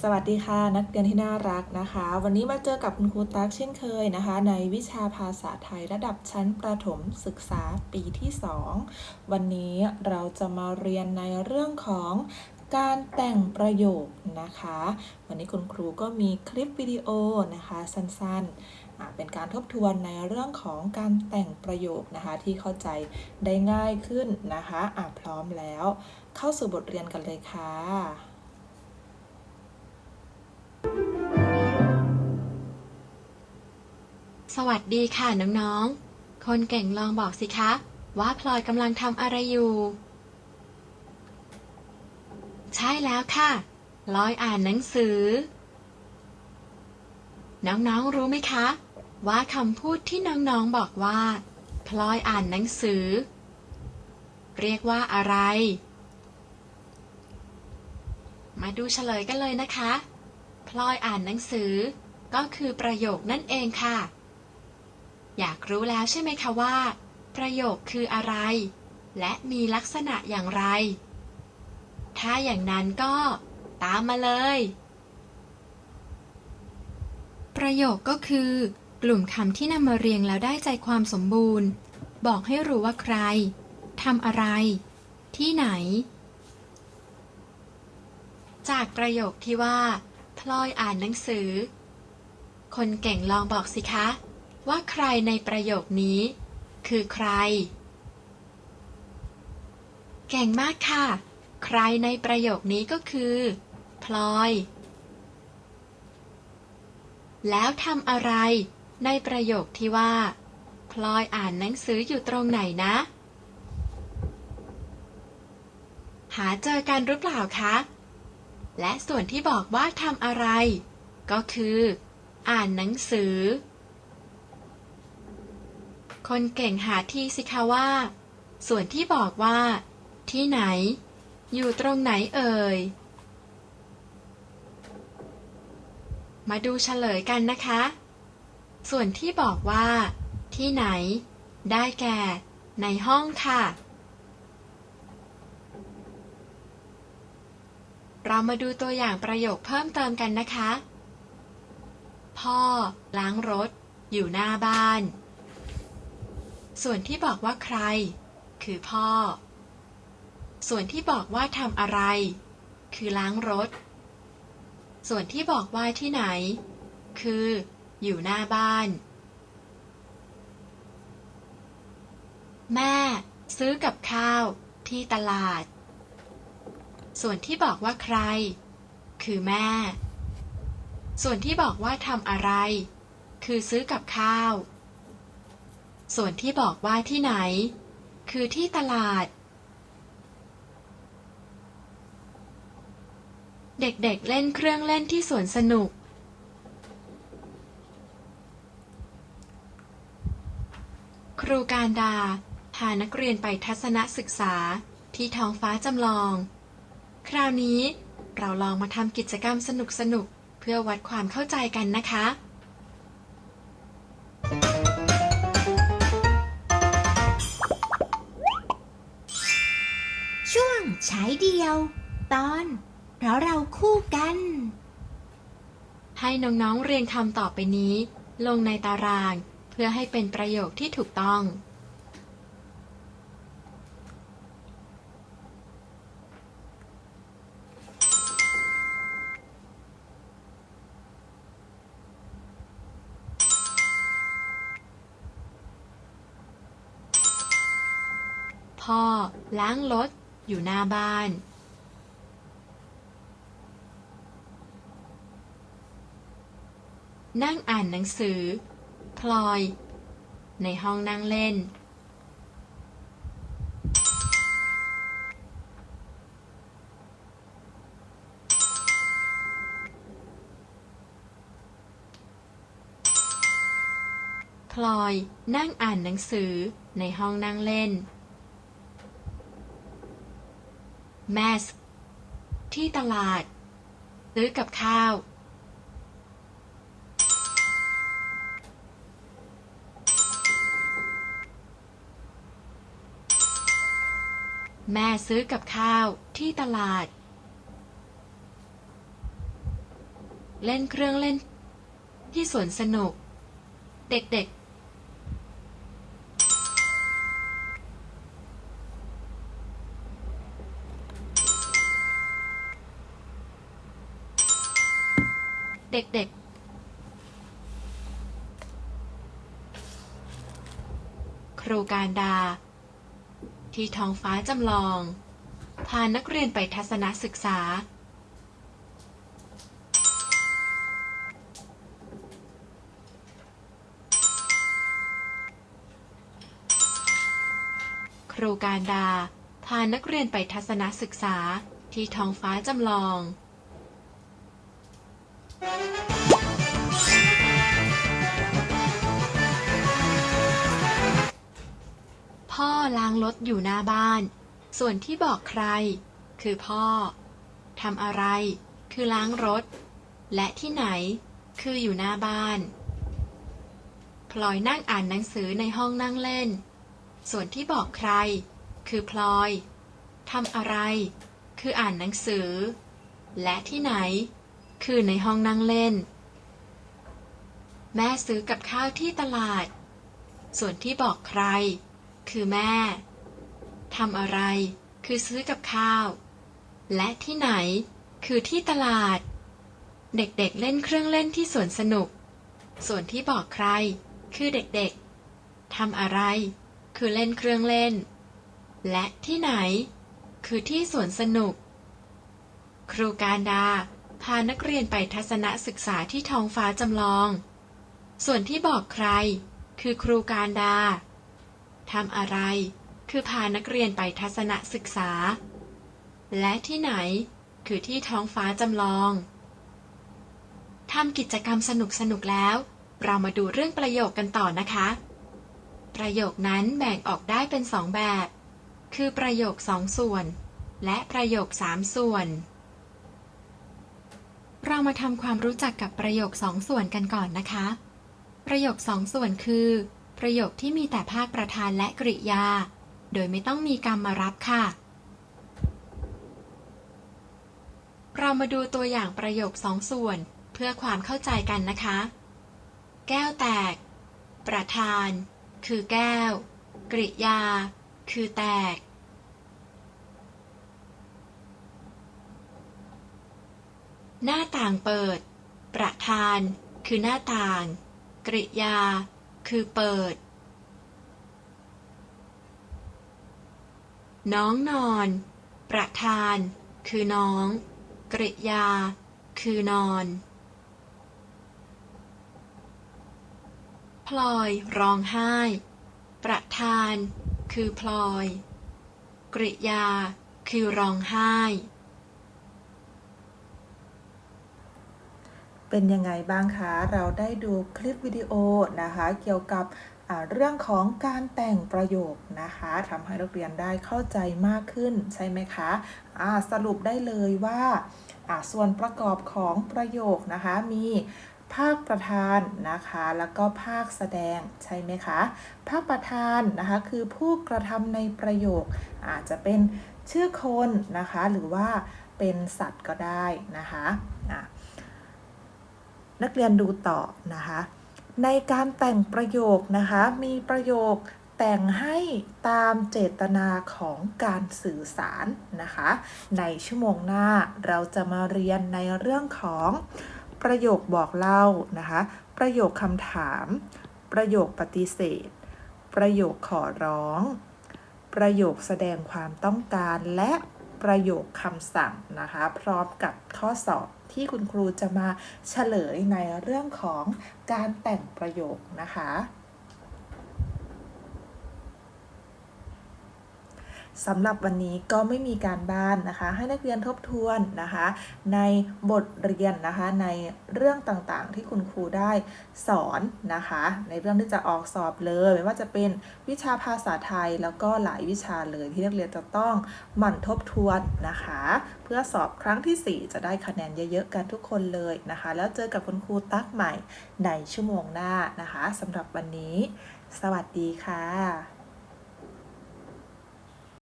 สวัสดีค่ะ นักเรียนที่น่ารักนะคะ วันนี้มาเจอกับคุณครูตั๊กเช่นเคยนะคะ ในวิชาภาษาไทยระดับชั้นประถมศึกษาปีที่ 2 วันนี้เราจะมาเรียนในเรื่องของการแต่งประโยคนะคะ วันนี้คุณครูก็มีคลิปวิดีโอนะคะสั้นๆ เป็นการทบทวนในเรื่องของการแต่งประโยคนะคะ ที่เข้าใจได้ง่ายขึ้นนะคะะพร้อมแล้ว เข้าสู่บทเรียนกันเลยค่ะ สวัสดีค่ะน้องๆ คนเก่งลองบอกสิคะ ว่าพลอยกำลังทำอะไรอยู่ ใช่แล้วค่ะพลอยอ่านหนังสือ น้องๆรู้ไหมคะ ว่าคำพูดที่น้องๆบอกว่า พลอยอ่านหนังสือ เรียกว่าอะไร มาดูเฉลยกันเลยนะคะ พลอยอ่านหนังสือก็คือประโยคนั่นเองค่ะ อยากรู้แล้วใช่ไหมคะว่า ประโยคคืออะไร และมีลักษณะอย่างไร ถ้าอย่างนั้นก็ตามมาเลย ประโยคก็คือ กลุ่มคำที่นำมาเรียงแล้วได้ใจความสมบูรณ์ บอกให้รู้ว่าใครทำอะไร ที่ไหน จากประโยคที่ว่า พลอยอ่านหนังสือ คนเก่งลองบอกสิคะ ว่าใครในประโยคนี้ คือใคร เก่งมากค่ะ ใครในประโยคนี้ก็คือ พลอย แล้วทำอะไรในประโยคที่ว่า พลอยอ่านหนังสืออยู่ตรงไหนนะ หาเจอกันหรือเปล่าคะ และส่วนที่บอกว่าทำอะไร ก็คือ อ่านหนังสือ คนเก่งหาที่สิคะว่า ส่วนที่บอกว่า ที่ไหน อยู่ตรงไหนเอ่ย มาดูเฉลยกันนะคะ ส่วนที่บอกว่า ที่ไหน ได้แก่ ในห้องค่ะ เรามาดูตัวอย่างประโยคเพิ่มเติมกันนะคะ พ่อ ล้างรถ อยู่หน้าบ้าน ส่วนที่บอกว่าใคร คือพ่อ ส่วนที่บอกว่าทำอะไร คือล้างรถ ส่วนที่บอกว่าที่ไหน คือ อยู่หน้าบ้าน แม่ ซื้อกับข้าว ที่ตลาด ส่วนที่บอกว่าใคร คือแม่ ส่วนที่บอกว่าทำอะไร คือซื้อกับข้าว ส่วนที่บอกว่าที่ไหน คือที่ตลาด เด็กๆเเล่นเครื่องเล่นที่สวนสนุก ครูการดา พานักเรียนไปทัศนศึกษาที่ท้องฟ้าจำลอง คราวนี้เราลองมาทำกิจกรรมสนุกๆ เพื่อวัดความเข้าใจกันนะคะ ตอน เพราะเราคู่กัน ให้น้องๆเรียงคำต่อไปนี้ ลงในตารางเพื่อให้เป็นประโยคที่ถูกต้อง พ่อล้างรถอยู่หน้าบ้าน นั่งอ่านหนังสือ พลอย ในห้องนั่งเล่น พลอย นั่งอ่านหนังสือ ในห้องนั่งเล่น แมส ที่ตลาด ซื้อกับข้าว แม่ซื้อกับข้าวที่ตลาด เล่นเครื่องเล่น ที่สวนสนุก เด็กๆ เด็กๆครูการดา ที่ท้องฟ้าจำลอง พานักเรียนไปทัศนศึกษา ครูการดา พานักเรียนไปทัศนศึกษาที่ท้องฟ้าจำลอง พ่อล้างรถอยู่หน้าบ้าน ส่วนที่บอกใคร คือพ่อทำอะไร คือล้างรถ และที่ไหน คืออยู่หน้าบ้าน พลอยนั่งอ่านหนังสือในห้องนั่งเล่น ส่วนที่บอกใคร คือพลอยทำอะไร คืออ่านหนังสือ และที่ไหน คือในห้องนั่งเล่น แม่ซื้อกับข้าวที่ตลาด ส่วนที่บอกใคร คือแม่ทำอะไรคือซื้อกับข้าว และที่ไหนคือที่ตลาด เด็กๆเเล่นเครื่องเล่นที่สวนสนุก ส่วนที่บอกใคร คือเด็กๆทำอะไร คือเล่นเครื่องเล่น และที่ไหน คือที่สวนสนุก ครูการดา พานักเรียนไปทัศนศึกษาที่ท้องฟ้าจำลอง ส่วนที่บอกใคร คือครูการดา ทำอะไร คือพานักเรียนไปทัศนศึกษา และที่ไหน คือที่ท้องฟ้าจำลองทำกิจกรรมสนุกๆแล้ว เรามาดูเรื่องประโยคกันต่อนะคะ ประโยคนั้นแบ่งออกได้เป็นสองแบบ คือประโยคสองส่วน และประโยคสามส่วน เรามาทำความรู้จักกับประโยคสองส่วนกันก่อนนะคะ ประโยคสองส่วนคือ ประโยคที่มีแต่ภาคประธานและกริยา โดยไม่ต้องมีกรรมมารับค่ะ เรามาดูตัวอย่างประโยคสองส่วน เพื่อความเข้าใจกันนะคะ แก้วแตก ประธาน คือแก้ว กริยา คือแตกหน้าต่างเปิด ประธาน คือหน้าต่าง กริยา คือเปิด น้องนอน ประธาน คือน้อง กริยา คือนอน พลอยร้องไห้ ประธาน คือพลอย กริยา คือร้องไห้ เป็นยังไงบ้างคะ เราได้ดูคลิปวิดีโอนะคะ เกี่ยวกับเรื่องของการแต่งประโยคนะคะทำให้นักเรียนได้เข้าใจมากขึ้นใช่ไหมคะอ่าสรุปได้เลยว่าส่วนประกอบของประโยคนะคะมีภาคประธานนะคะ แล้วก็ภาคแสดงใช่ไหมคะ ภาคประธานนะคะคือผู้กระทำในประโยค อาจจะเป็นชื่อคนนะคะ หรือว่าเป็นสัตว์ก็ได้นะคะ นักเรียนดูต่อนะคะ ในการแต่งประโยคนะคะ มีประโยคแต่งให้ตามเจตนาของการสื่อสารนะคะ ในชั่วโมงหน้าเราจะมาเรียนในเรื่องของประโยคบอกเล่านะคะ ประโยคคำถาม ประโยคปฏิเสธ ประโยคขอร้อง ประโยคแสดงความต้องการและประโยคคำสั่งนะคะ พร้อมกับข้อสอบ ที่คุณครูจะมาเฉลยในเรื่องของการแต่งประโยคนะคะ สำหรับวันนี้ก็ไม่มีการบ้านนะคะ ให้นักเรียนทบทวนนะคะ ในบทเรียนนะคะในเรื่องต่างๆ ที่คุณครูได้สอนนะคะ ในเรื่องที่จะออกสอบเลยไม่ว่าจะเป็นวิชาภาษาไทยแล้วก็หลายวิชาเลยที่นักเรียนจะต้องหมั่นทบทวนนะคะ เพื่อสอบครั้งที่ 4 จะได้คะแนนเยอะๆกันทุกคนเลยนะคะ แล้วเจอกับคุณครูตั๊กใหม่ในชั่วโมงหน้านะคะสำหรับวันนี้ สวัสดีค่ะ